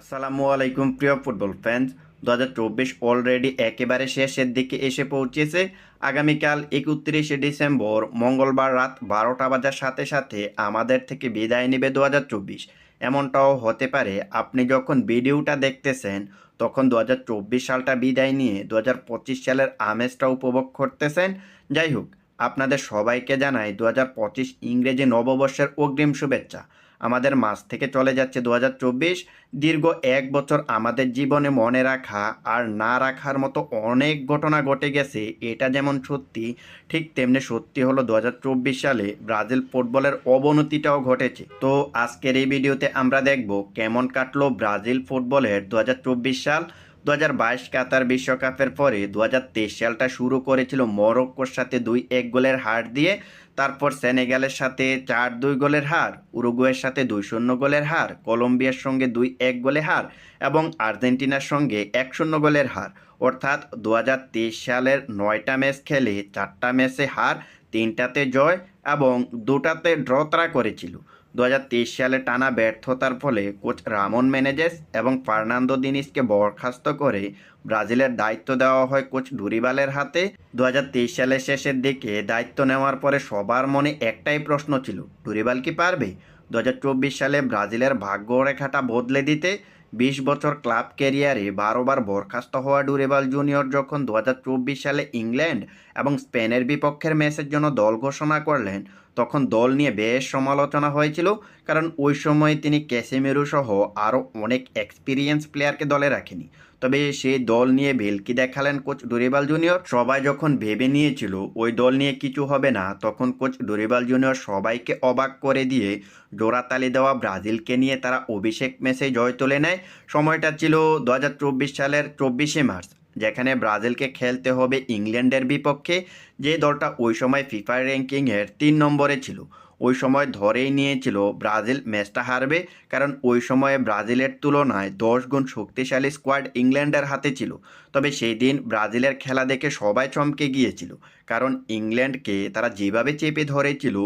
আসসালামু আলাইকুম, প্রিয় ফুটবল ফ্যান্স দু হাজার চব্বিশ অলরেডি একেবারে শেষের দিকে এসে পৌঁছেছে। আগামীকাল একত্রিশে ডিসেম্বর, মঙ্গলবার রাত বারোটা বাজার সাথে সাথে আমাদের থেকে বিদায় নেবে দু হাজার চব্বিশ। এমনটাও হতে পারে, আপনি যখন ভিডিওটা দেখতেছেন, তখন দু হাজার চব্বিশ সালটা বিদায় নিয়ে দু হাজার পঁচিশ সালের আমেজটা উপভোগ করতেছেন। যাই হোক, আপনাদের সবাইকে জানাই দু হাজার পঁচিশ ইংরেজি নববর্ষের অগ্রিম শুভেচ্ছা। আমাদের মাস থেকে চলে যাচ্ছে দু হাজার চব্বিশ। দীর্ঘ এক বছর আমাদের জীবনে মনে রাখা আর না রাখার মতো অনেক ঘটনা ঘটে গেছে, এটা যেমন সত্যি, ঠিক তেমনি সত্যি হলো দু হাজার চব্বিশ সালে ব্রাজিল ফুটবলের অবনতিটাও ঘটেছে। তো আজকের এই ভিডিওতে আমরা দেখব কেমন কাটলো ব্রাজিল ফুটবলের দু হাজার চব্বিশ সাল। দু হাজার বাইশ কাতার বিশ্বকাপের পরে দু হাজার তেইশ সালটা শুরু করেছিল মরক্কোর সাথে দুই এক গোলের হার দিয়ে। তারপর সেনেগালের সাথে চার দুই গোলের হার, উরুগুয়ের সাথে দুই শূন্য গোলের হার, কলম্বিয়ার সঙ্গে দুই এক গোলে হার এবং আর্জেন্টিনার সঙ্গে এক শূন্য গোলের হার। অর্থাৎ দুহাজার তেইশ সালের নয়টা ম্যাচ খেলে চারটা ম্যাচে হার, তিনটাতে জয় এবং দুটাতে ড্র তারা করেছিল। দু হাজার তেইশ সালে টানা ব্যর্থতার ফলে কোচ রামন ম্যানেজেস এবং ফার্নান্দো দিনিসকে বরখাস্ত করে ব্রাজিলের দায়িত্ব দেওয়া হয় কোচ ডুরিবালের হাতে। দুহাজার তেইশ সালের শেষের দিকে দায়িত্ব নেওয়ার পরে সবার মনে একটাই প্রশ্ন ছিল, ডুরিবাল কি পারবে? দু হাজার চব্বিশ সালে ব্রাজিলের ভাগ্যরেখাটা বদলে দিতে বিশ বছর ক্লাব ক্যারিয়ারে বারোবার বরখাস্ত হওয়া ডুরেবাল জুনিয়র যখন দু হাজার চব্বিশ সালে ইংল্যান্ড এবং স্পেনের বিপক্ষের ম্যাচের জন্য দল ঘোষণা করলেন, তখন দল নিয়ে বেশ সমালোচনা হয়েছিল, কারণ ওই সময় তিনি ক্যাসেমেরু সহ আরও অনেক এক্সপিরিয়েন্স প্লেয়ারকে দলে রাখেনি। তবে সেই দল নিয়ে ভেলকি দেখালেন কোচ ডোরিবাল জুনিয়র। সবাই যখন ভেবে নিয়েছিল ওই দল নিয়ে কিছু হবে না, তখন কোচ ডোরিবাল জুনিয়র সবাইকে অবাক করে দিয়ে জোড়াতালি দেওয়া ব্রাজিলকে নিয়ে তারা অভিষেক ম্যাচে জয় তুলে নেয়। সময়টা ছিল দু হাজার চব্বিশ সালের চব্বিশে মার্চ। যেখানে ব্রাজিলকে খেলতে হবে ইংল্যান্ডের বিপক্ষে, যে দলটা ওই সময় ফিফা র্যাঙ্কিংয়ের তিন নম্বরে ছিল। ওই সময় ধরেই নিয়েছিল ব্রাজিল ম্যাচটা হারবে, কারণ ওই সময়ে ব্রাজিলের তুলনায় দশ গুণ শক্তিশালী স্কোয়াড ইংল্যান্ডের হাতে ছিল। তবে সেই দিন ব্রাজিলের খেলা দেখে সবাই চমকে গিয়েছিল, কারণ ইংল্যান্ডকে তারা যেভাবে চেপে ধরেছিল,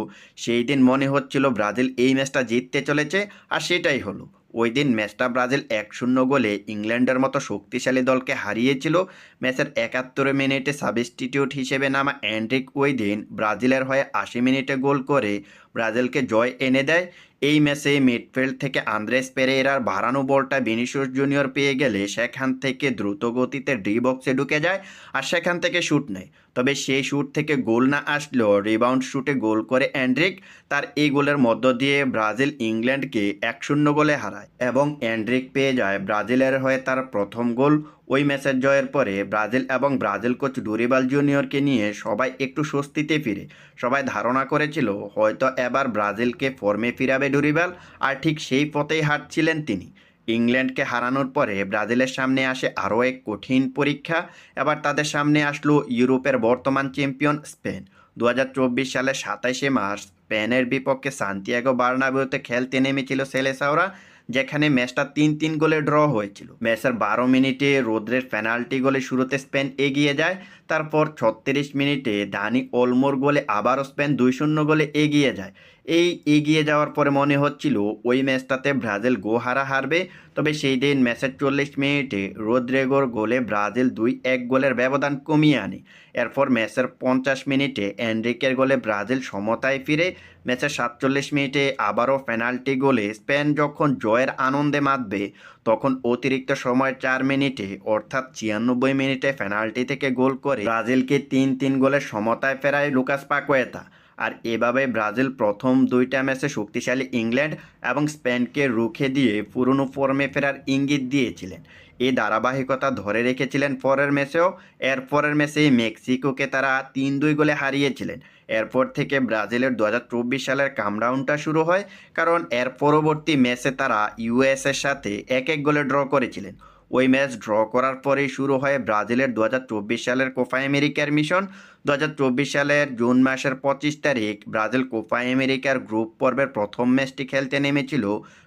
সেই দিন মনে হচ্ছিল ব্রাজিল এই ম্যাচটা জিততে চলেছে, আর সেটাই হলো। ওই দিন ম্যাচটা ব্রাজিল এক শূন্য গোলে ইংল্যান্ডের মতো শক্তিশালী দলকে হারিয়েছিল। ম্যাচের একাত্তর মিনিটে সাবস্টিটিউট হিসেবে নামা অ্যান্ড্রিক ওই দিন ব্রাজিলের হয়ে আশি মিনিটে গোল করে ব্রাজিলকে জয় এনে দেয়। এই ম্যাচে মিডফিল্ড থেকে আন্দ্রেস পেরেরার বাড়ানো বলটা ভিনিসিয়াস জুনিয়র পেয়ে গেলে সেখান থেকে দ্রুত গতিতে ডি বক্সে ঢুকে যায় আর সেখান থেকে শ্যুট নেয়। তবে সেই শ্যুট থেকে গোল না আসলেও রিবাউন্ড শ্যুটে গোল করে অ্যান্ড্রিক তার এই গোলের মধ্য দিয়ে ব্রাজিল ইংল্যান্ডকে এক শূন্য গোলে হারায় এবং অ্যান্ড্রিক পেয়ে যায় ব্রাজিলের হয়ে তার প্রথম গোল ওই ম্যাচের জয়ের পরে। ব্রাজিল এবং ব্রাজিল কোচ ডুরিবাল জুনিয়রকে নিয়ে সবাই একটু স্বস্তিতে ফিরে। সবাই ধারণা করেছিল হয়তো এবার ব্রাজিলকে ফর্মে ফিরাবে ডুরিবাল, আর ঠিক সেই পথেই হাঁটছিলেন তিনি। ইংল্যান্ডকে হারানোর পরে ব্রাজিলের সামনে আসে আরও এক কঠিন পরীক্ষা। এবার তাদের সামনে আসলো ইউরোপের বর্তমান চ্যাম্পিয়ন স্পেন। দু হাজার চব্বিশ সালের সাতাইশে মার্চ স্পেনের বিপক্ষে সান্তিয়াগো বার্নাবিউতে খেলতে নেমেছিল সেলেসাওরা। যেখানে ম্যাচটা তিন তিন গোলে ড্র হয়েছিল। ম্যাচের বারো মিনিটে রোদ্রের পেনাল্টি গোলে শুরুতে স্পেন এগিয়ে যায়, তারপর ছত্রিশ মিনিটে দানি ওলমোর গোলে আবারও স্পেন দুই শূন্য গোলে এগিয়ে যায়। এই এগিয়ে যাওয়ার পরে মনে হচ্ছিল ওই ম্যাচটাতে ব্রাজিল গোহারা হারবে, তবে সেই দিন ম্যাচের চল্লিশ মিনিটে রোদ্রেগোর গোলে ব্রাজিল দুই এক গোলের ব্যবধান কমিয়ে আনে। এরপর ম্যাচের পঞ্চাশ মিনিটে এনরিকের গোলে ব্রাজিল সমতায় ফিরে, ম্যাচের সাতচল্লিশ মিনিটে আবারও পেনাল্টি গোলে স্পেন যখন জয়ের আনন্দে মাতবে, তখন অতিরিক্ত সময় চার মিনিটে, অর্থাৎ ছিয়ানব্বই মিনিটে পেনাল্টি থেকে গোল করে ব্রাজিলকে তিন তিন গোলের সমতায় ফেরায় লুকাস পাকোয়েতা। আর এভাবে ব্রাজিল প্রথম দুইটা ম্যাচে শক্তিশালী ইংল্যান্ড এবং স্পেনকে রুখে দিয়ে পুরনো ফর্মে ফেরার ইঙ্গিত দিয়েছিলেন। এই ধারাবাহিকতা ধরে রেখেছিলেন পরের ম্যাচেও, এর পরের ম্যাচে মেক্সিকোকে তারা তিন দুই গোলে হারিয়েছিলেন। এরপর থেকে ব্রাজিলের দু হাজার চব্বিশ সালের কামডাউনটা শুরু হয়, কারণ এর পরবর্তী ম্যাচে তারা ইউএসের সাথে এক এক গোলে ড্র করেছিলেন। ওই ম্যাচ ড্র করার পরেই শুরু হয় ব্রাজিলের দু হাজার চব্বিশ সালের কোপা আমেরিকার মিশন। দু হাজার চব্বিশ সালের জুন মাসের পঁচিশ তারিখ ব্রাজিল কোপা আমেরিকার গ্রুপ পর্বের প্রথম ম্যাচটি খেলতে নেমেছিল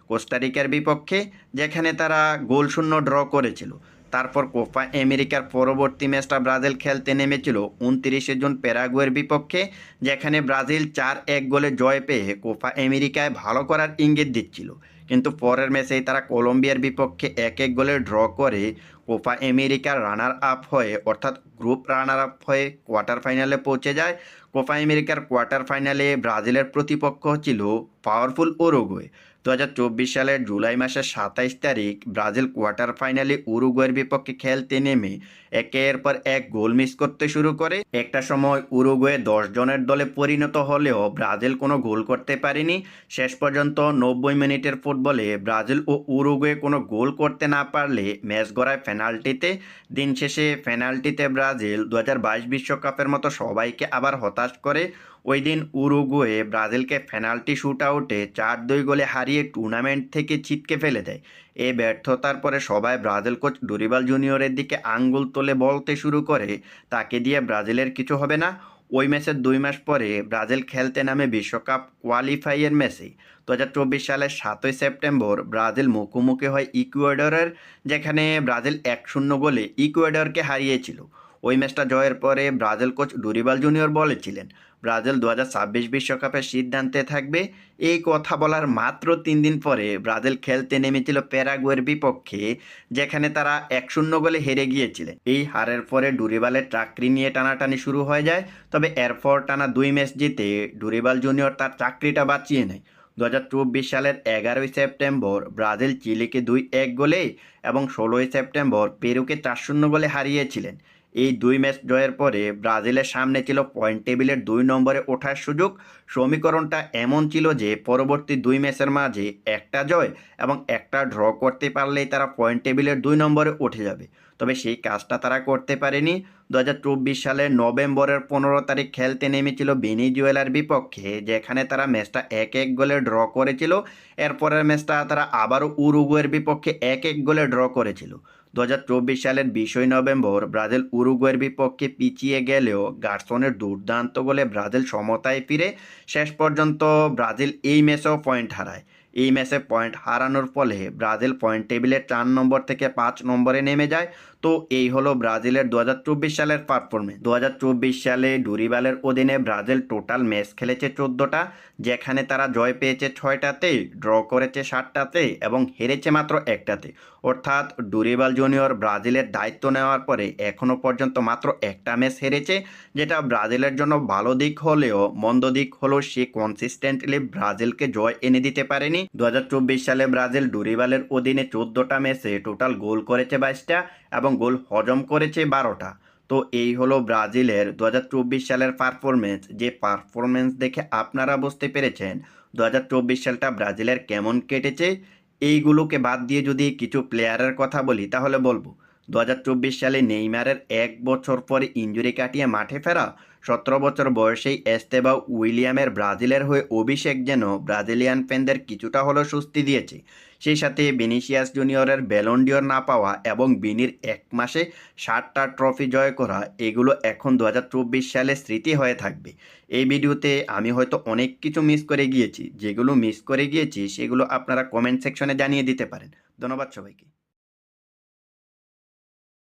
কোস্টারিকার বিপক্ষে, যেখানে তারা গোল শূন্য ড্র করেছিল। তারপর কোপা আমেরিকার পরবর্তী ম্যাচটা ব্রাজিল খেলতে নেমেছিল উনত্রিশে জুন প্যারাগুয়ের বিপক্ষে, যেখানে ব্রাজিল চার এক গোলে জয় পেয়ে কোপা আমেরিকায় ভালো করার ইঙ্গিত দিচ্ছিল। কিন্তু পরের ম্যাচেই তারা কলম্বিয়ার বিপক্ষে এক এক গোলে ড্র করে কোপা আমেরিকার রানার আপ হয়ে, অর্থাৎ গ্রুপ রানার আপ হয়ে কোয়ার্টার ফাইনালে পৌঁছে যায়। কোপা আমেরিকার কোয়ার্টার ফাইনালে ব্রাজিলের প্রতিপক্ষ ছিল পাওয়ারফুল ওরুগুয়ে দু হাজার চব্বিশ সালের জুলাই মাসের সাতাইশ তারিখ ব্রাজিল কোয়ার্টার ফাইনালে উরুগুয়ের বিপক্ষে খেলতে নেমে একের পর এক গোল মিস করতে শুরু করে। একটা সময় উরুগুয়ে দশ জনের দলে পরিণত হলেও ব্রাজিল কোনো গোল করতে পারেনি। শেষ পর্যন্ত নব্বই মিনিটের ফুটবলে ব্রাজিল ও উরুগুয়ে কোনো গোল করতে না পারলে ম্যাচ গড়ায় পেনাল্টিতে। দিন শেষে পেনাল্টিতে ব্রাজিল দু বিশ্বকাপের মতো সবাইকে আবার হতাশ করে। ওই দিন উরুগুয়ে ব্রাজিলকে পেনাল্টি শুট আউটে চার দুই গোলে হারিয়ে টুর্নামেন্ট থেকে ছিটকে ফেলে দেয়। এই ব্যর্থতার পরে সবাই ব্রাজিল কোচ ডুরিবাল জুনিয়রের দিকে আঙ্গুল তোলে বলতে শুরু করে। তাকে দিয়ে ব্রাজিলের কিছু হবে না। ওই ম্যাচের দুই মাস পরে ব্রাজিল খেলতে নামে বিশ্বকাপ কোয়ালিফাইয়ের ম্যাচে দু হাজার চব্বিশ সালের সাতই সেপ্টেম্বর ব্রাজিল মুখোমুখি হয় ইকুয়েডরের, যেখানে ব্রাজিল এক শূন্য গোলে ইকুয়েডরকে হারিয়েছিল। ওই ম্যাচটা জয়ের পরে ব্রাজিল কোচ ডুরিবাল জুনিয়র বলেছিলেন ব্রাজিল দু বিশ্বকাপের সিদ্ধান্তে থাকবে। এই কথা বলার মাত্র তিন দিন পরে ব্রাজিল খেলতে নেমেছিল প্যারাগুয়ের বিপক্ষে, যেখানে তারা এক শূন্য গোলে হেরে গিয়েছিলেন এই হারের পরে ডুরিবালের চাকরি নিয়ে টানাটানি শুরু হয়ে যায়, তবে এরপর টানা দুই ম্যাচ জিতে ডুরিবাল জুনিয়র তার চাকরিটা বাঁচিয়ে নেয়। দু হাজার চব্বিশ সালের এগারোই সেপ্টেম্বর ব্রাজিল চিলিকে দুই এক গোলে এবং ষোলোই সেপ্টেম্বর পেরুকে চার শূন্য গোলে হারিয়েছিলেন। এই দুই ম্যাচ জয়ের পরে ব্রাজিলের সামনে ছিল পয়েন্ট টেবিলের দুই নম্বরে ওঠার সুযোগ। সমীকরণটা এমন ছিল যে, পরবর্তী দুই ম্যাচের মাঝে একটা জয় এবং একটা ড্র করতে পারলেই তারা পয়েন্ট টেবিলের দুই নম্বরে উঠে যাবে। তবে সেই কাজটা তারা করতে পারেনি। দু হাজার চব্বিশ সালের নভেম্বরের পনেরো তারিখ খেলতে নেমেছিল বেনিজুয়েলার বিপক্ষে, যেখানে তারা ম্যাচটা এক এক গোলে ড্র করেছিল। এরপরের ম্যাচটা তারা আবারও উরুগুয়ের বিপক্ষে এক এক গোলে ড্র করেছিল। দু হাজার চব্বিশ সালের বিশই নভেম্বর ব্রাজিল উরুগুয়ের বিপক্ষে পিছিয়ে গেলেও গার্সনের দুর্দান্ত গোলে ব্রাজিল সমতায় ফিরে শেষ পর্যন্ত ব্রাজিল এই ম্যাচেও পয়েন্ট হারায়। এই ম্যাচে পয়েন্ট হারানোর ফলে ব্রাজিল পয়েন্ট টেবিলে চার নম্বর থেকে পাঁচ নম্বরে নেমে যায়। তো এই হলো ব্রাজিলের দু হাজার চব্বিশ সালের পারফরমেন্স দু সালে ডুরিবালের অধীনে ব্রাজিল টোটাল ম্যাচ খেলেছে চোদ্দোটা, যেখানে তারা জয় পেয়েছে ছয়টাতে ড্র করেছে সাতটাতে এবং হেরেছে মাত্র একটাতে। অর্থাৎ ডুরিবাল জুনিয়র ব্রাজিলের দায়িত্ব নেওয়ার পরে এখনও পর্যন্ত মাত্র একটা ম্যাচ হেরেছে, যেটা ব্রাজিলের জন্য ভালো দিক হলেও মন্দ দিক হলেও সে কনসিস্টেন্টলি ব্রাজিলকে জয় এনে দিতে পারেনি। দু হাজার চব্বিশ সালে ব্রাজিল ডুরিবালের অধীনে চোদ্দোটা ম্যাচে টোটাল গোল করেছে বাইশটা এবং গোল হজম করেছে বারোটা। তো এই হলো ব্রাজিলের দু হাজার চব্বিশ সালের পারফরমেন্স যে পারফরমেন্স দেখে আপনারা বুঝতে পেরেছেন দু হাজার চব্বিশ সালটা ব্রাজিলের কেমন কেটেছে, এইগুলোকে বাদ দিয়ে যদি কিছু প্লেয়ারের কথা বলি, তাহলে বলব দু হাজার চব্বিশ সালে নেইমারের এক বছর পরে ইঞ্জুরি কাটিয়ে মাঠে ফেরা, সতেরো বছর বয়সেই এস্তেবা উইলিয়ামের ব্রাজিলের হয়ে অভিষেক যেন ব্রাজিলিয়ান ফ্যানদের কিছুটা হলেও স্বস্তি দিয়েছে। সেই সাথে বেনিসিয়াস জুনিয়রের ব্যালন্ডিওর না পাওয়া এবং বিনির এক মাসে ষাটটা ট্রফি জয় করা, এগুলো এখন দু হাজার চব্বিশ সালে স্মৃতি হয়ে থাকবে। এই ভিডিওতে আমি হয়তো অনেক কিছু মিস করে গিয়েছি, যেগুলো মিস করে গিয়েছি সেগুলো আপনারা কমেন্ট সেকশনে জানিয়ে দিতে পারেন। ধন্যবাদ সবাইকে।